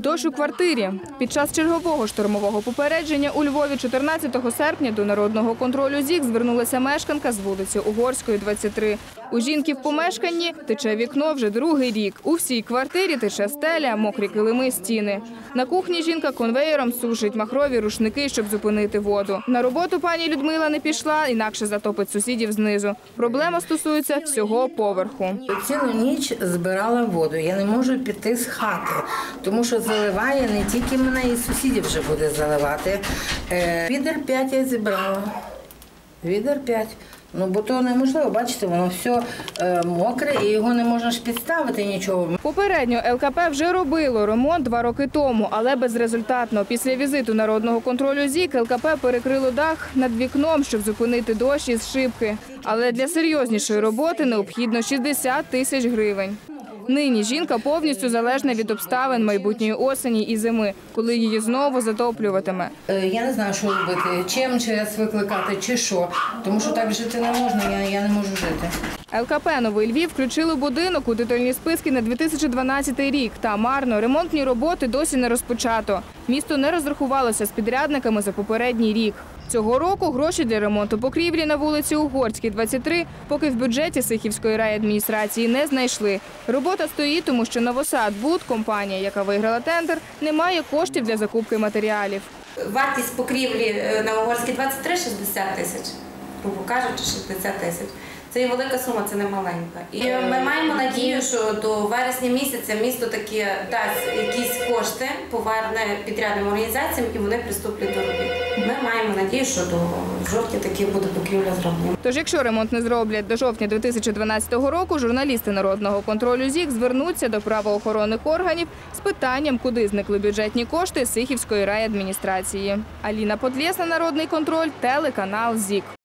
Дощ у квартирі. Під час чергового штормового попередження у Львові 14 серпня до народного контролю ЗІК звернулася мешканка з вулиці Угорської, 23. У жінки в помешканні тече вікно вже другий рік. У всій квартирі тече стеля, мокрі килими, стіни. На кухні жінка конвеєром сушить махрові рушники, щоб зупинити воду. На роботу пані Людмила не пішла, інакше затопить сусідів знизу. Проблема стосується всього поверху. Цілу ніч збирала воду. Я не можу піти з хати, тому що заливає не тільки мене, і сусідів вже буде заливати. Е, Відер 5 я зібрала. Відер 5. Ну, бо то неможливо, бачите, воно все е, мокре і його не можна ж підставити нічого. Попередньо ЛКП вже робило ремонт два роки тому, але безрезультатно. Після візиту народного контролю ЗІК ЛКП перекрило дах над вікном, щоб зупинити дощ із шибки. Але для серйознішої роботи необхідно 60 тисяч гривень. Нині жінка повністю залежна від обставин майбутньої осені і зими, коли її знову затоплюватиме. Е, я не знаю, що робити, чим ЧС викликати, чи що. Тому що так жити не можна, я, я не можу жити. ЛКП «Новий Львів» включили будинок у титульні списки на 2012 рік. Та марно ремонтні роботи досі не розпочато. Місто не розрахувалося з підрядниками за попередній рік. Цього року гроші для ремонту покрівлі на вулиці Угорській, 23, поки в бюджеті Сихівської райадміністрації не знайшли. Робота стоїть, тому що Новосадбуд, компанія, яка виграла тендер, не має коштів для закупки матеріалів. Вартість покрівлі е, на Угорській 23 60 тисяч, грубо кажучи, 60 тисяч. Це є велика сума, це не маленька. І ми маємо надію, що до вересня місяця місто таки дасть якісь кошти, поверне підрядним організаціям і вони приступлять до робіт. Ми маємо надію, що до жовтня таки буде покрівля зроблена. Тож, якщо ремонт не зроблять до жовтня 2012 року, журналісти народного контролю ЗІК звернуться до правоохоронних органів з питанням, куди зникли бюджетні кошти Сихівської райадміністрації. Аліна Подлєсна, народний контроль, телеканал ЗІК.